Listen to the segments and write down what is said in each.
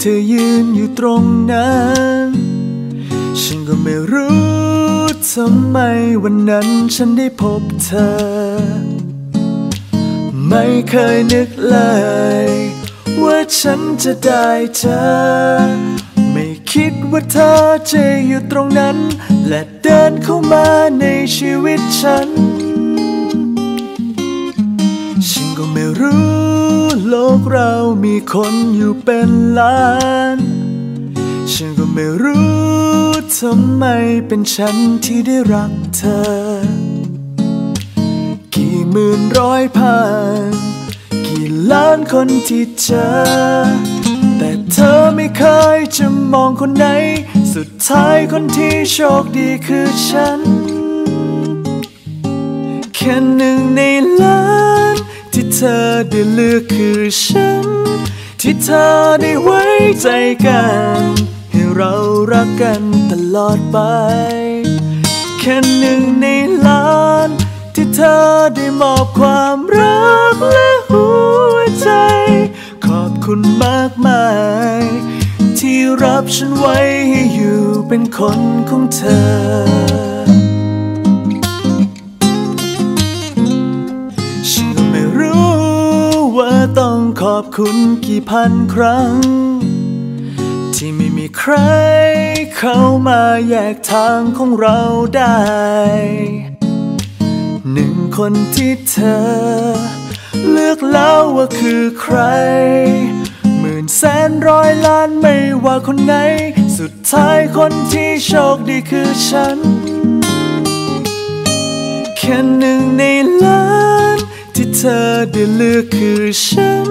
เธอยืนอยู่ตรงนั้น ฉันก็ไม่รู้ทำไมวันนั้นฉันได้พบเธอ ไม่เคยนึกเลย ว่าฉันจะได้เจอไม่คิดว่าเธอจะอยู่ตรงนั้น และเดินเข้ามาในชีวิตฉัน โลกเรามีคนอยู่เป็นล้าน ฉันก็ไม่รู้ทำไมเป็นฉันที่ได้รักเธอ กี่หมื่นร้อยพัน กี่ล้านคนที่เจอ แต่เธอไม่เคยจะมองคนไหน สุดท้ายคนที่โชคดีคือฉัน แค่หนึ่งในล้าน ธอได้เลือกคือฉัน ที่เธอได้ไว้ใจกัน ให้เรารักกันตลอดไป แค่หนึ่งในล้าน ที่เธอได้มอบความรักและหัวใจ ขอบคุณมากมาย ที่รับฉันไว้ให้อยู่เป็นคนของเธอ องขอบคุณกี่พันครั้ง ที่ไม่มีใครเข้ามาแยกทางของเราได้ หนึ่งคนที่เธอ เลือกแล้วว่าคือใคร หมื่นแสนร้อยล้านไม่ว่าคนไหน สุดท้ายคนที่โชคดีคือฉัน แค่หนึ่งในล้าน เธอได้เลือกคือฉัน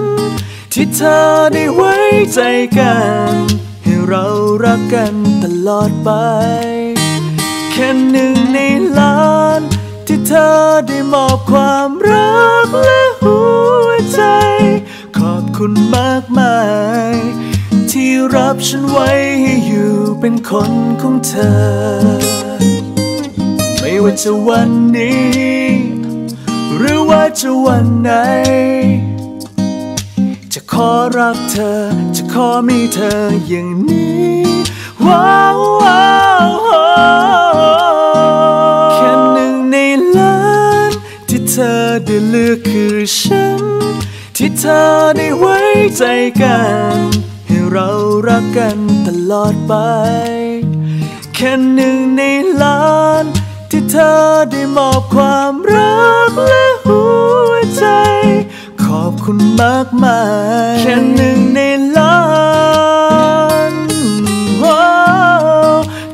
ที่เธอได้ไว้ใจกัน ให้เรารักกันตลอดไป แค่หนึ่งในล้าน ที่เธอได้มอบความรักและหัวใจ ขอบคุณมากมาย ที่รับฉันไว้ให้อยู่เป็นคนของเธอ ไม่ว่าจะวันนี้ จะวันไหน จะขอรักเธอ จะขอมีเธออย่างนี้ว้าวว้าวแค่หนึ่งในล้านที่เธอได้เลือกคือฉัน ที่เธอได้ไว้ใจกัน ให้เรารักกันตลอดไป แค่หนึ่งในล้านที่เธอได้มอบความรักและ คุณมากมายแค่หนึ่งในล้าน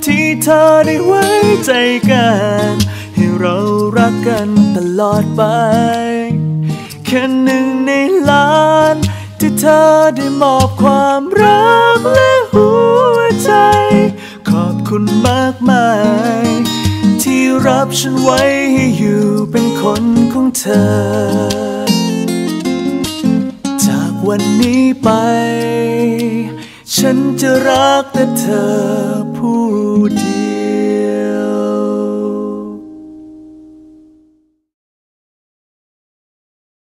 ที่เธอได้ไว้ใจกัน ให้เรารักกันตลอดไป แค่หนึ่งในล้านที่เธอได้มอบความรักและหัวใจ ขอบคุณมากมาย ที่รับฉันไว้ให้อยู่เป็นคนของเธอ วันนี้ไป ฉันจะรักแต่เธอผู้เดียว